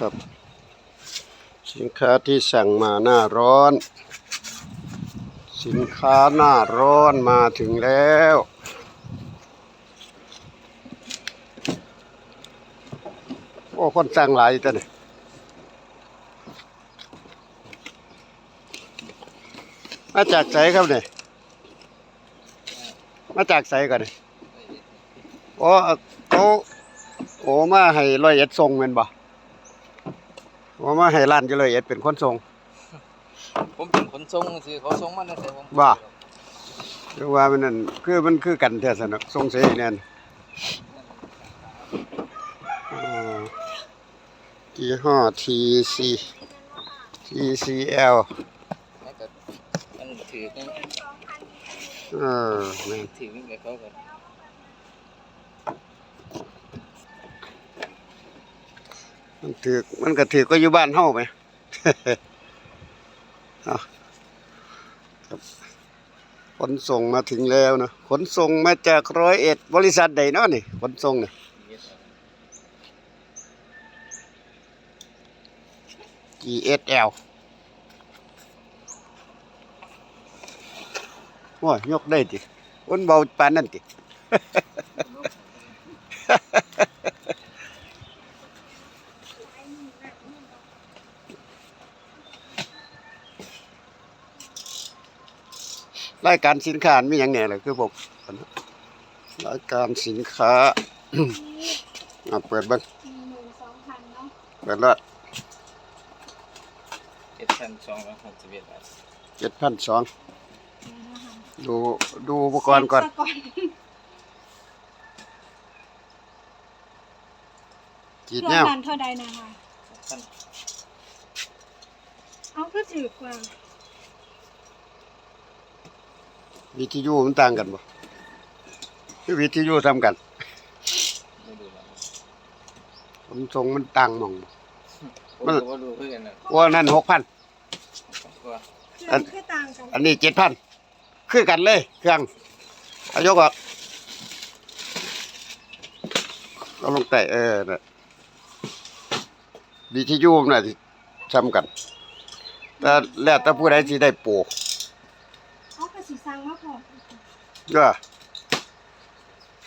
ครับ สินค้าที่สั่งมาหน้าร้อน สินค้าหน้าร้อนมาถึงแล้ว โอ้คนสั่งหลายตัวนี่มาจากไสครับเนี่ยมาจากไสก่อนเนี่ยโอ้เขาโอ้มาให้ร้อยเอ็ดทรงแม่นบ่ โอ้มาให้ร้านจะร้อยเอ็ดเป็นคนทรงผมเป็นขนส่งซื้อเขาส่งมาตั้งแต่ผมว่าหรือว่ามันนั่นคือมันคือกันแท้สนักทรงเสียแน่นอ๋อยี่ห้อ TC TCL แล้วก็มันถือกันเออแม่น ถือกันกับเขากัน มันถือมันก็ถือก็อยู่บ้านเฮาไหมเอาครับขนส่งมาถึงแล้วนะขนส่งมาจากร้อยเอ็ดบริษัทใดเนาะนี่ขนส่งเนี่ GSL โอ้ยยกได้ติอ้นเบาปานนั่นติ รายการสินค้ามีอย่างแหน่เลยคือผมรายการสินค้า อะเปิดเบ้างหนึ่งสองพันเนาะเปิดรอดเจ็ดพันสองร้อยหกสิบเอ็ดบาทเจ็ดพันสองดูดูอุปกรณ์ก่อนเซ็ตซะก่อนจีดเครื่แนองวนั้นเท่าใดนะคะพันเอาก็ถือกว่า วิทยุมันต่างกันบ่คือวิทยุทำกันไม่ดูแล้วผมทรงมันต่างหมองบ่ผมมันก็บ่รู้เพื่อนนะว่านั่นหกพัน ว่าเครื่องแค่ต่างกันอันนี้เจ็ดพันคือกันเลย เครื่องเอายกออกเอาลงแต่เออน่ะวิทยุมันน่ะที่ทำกัน แต่แล้วแต่ผู้ใดสิได้โปรเอากระสี สังมาพอเด้อ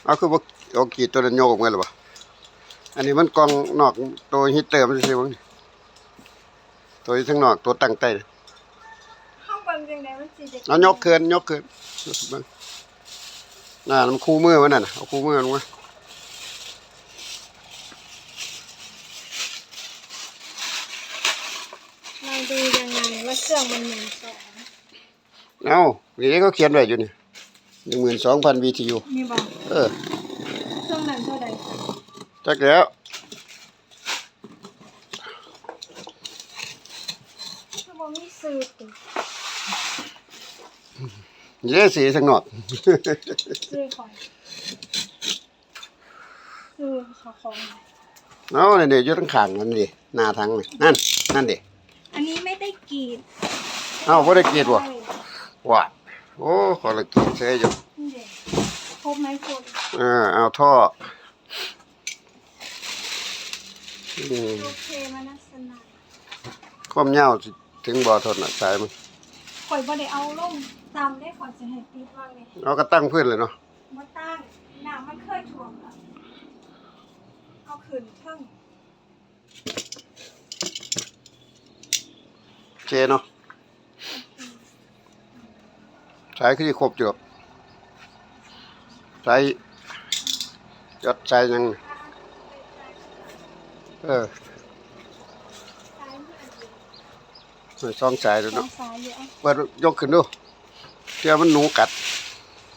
เอาคือบ่เอากีดตัวนั้นโยกออกมาหรือเปล่าอันนี้มันกล่องนอกตัวฮีตเตอร์มันสิบ่นี่ตัวอยู่ข้างนอกตัวตั้งใต้น่ะเข้าเบิ่งจังไดมันสิจะเอายกขึ้นยกขึ้นเบิ่งน่ะมันคู่มือมันน่ะเอาคู่มือลงมาเราดูยังไงว่าเครื่องมันหนึ่งสองเอา นี่เขาเขียนไว้อยู่นี่12,000 BTU มีบอกเออเครื่องนั้นเท่าใดจักแล้วคือบ่มีซื้อติเย้สีข้างนอกซื้อก่อนซื้อขอของเอานี่ๆอยู่ทางข้างนั่นดิหน้าทางนี่นั่น นั่นดิอันนี้ไม่ได้กรีดเอ้าบ่ได้กรีดบ่ว่า โอ้ขอละกรีดเสยอยู่นี่เด็ครบไหมคุณเออเอาท่ออืมโอเคมานัสนาความยาวสิถึงบ่อทนอะสายมันข่อยบ่ได้เอาลงตามได้ขอยจะให้ติดว่างนี่เราก็ตั้งพื้นเลยเนาะบ่ตั้งน้ำมันเคยท่วมแล้วเอาขึ้นเทิงโอเคเนาะ สายคือสิครบอยู่สายยดสายยัง เออซ้ายมืออันเดียวใส่ซองสายดูสอเนาะงซ้ายอยู่เอาเปิดยกขึ้นดูเชื่อมันหนูกัด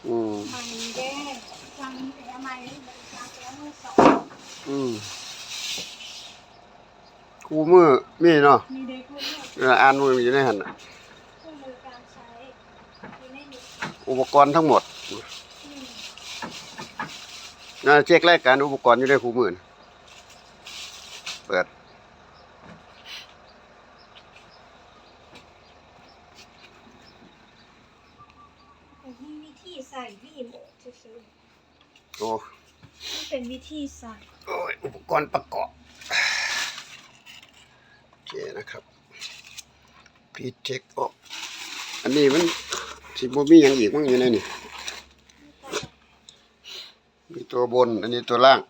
อืมใหม่เด้จังแต่ใหม่บริการแล้วมือสองอืมคูมือมีเนาะมีเด็กมือเอออ่านมืออยู่ในหันน่ะ เครื่องมือการใช้ อยู่ในนี้อุปกรณ์ทั้งหมดอืมนะเช็ครายการอุปกรณ์อยู่ในคู่มือน่ะเปิดแต่มีวิธีใส่รีโมทซื่อโอ้ๆมันเป็นวิธีใส่โอ้ยอุปกรณ์ประกอบเคนะครับ พีเช็คออกอันนี้มัน สิบ่มีอยังอีกมั้งอยู่ในนี่มีตัวบน อันนี้ตัวล่าง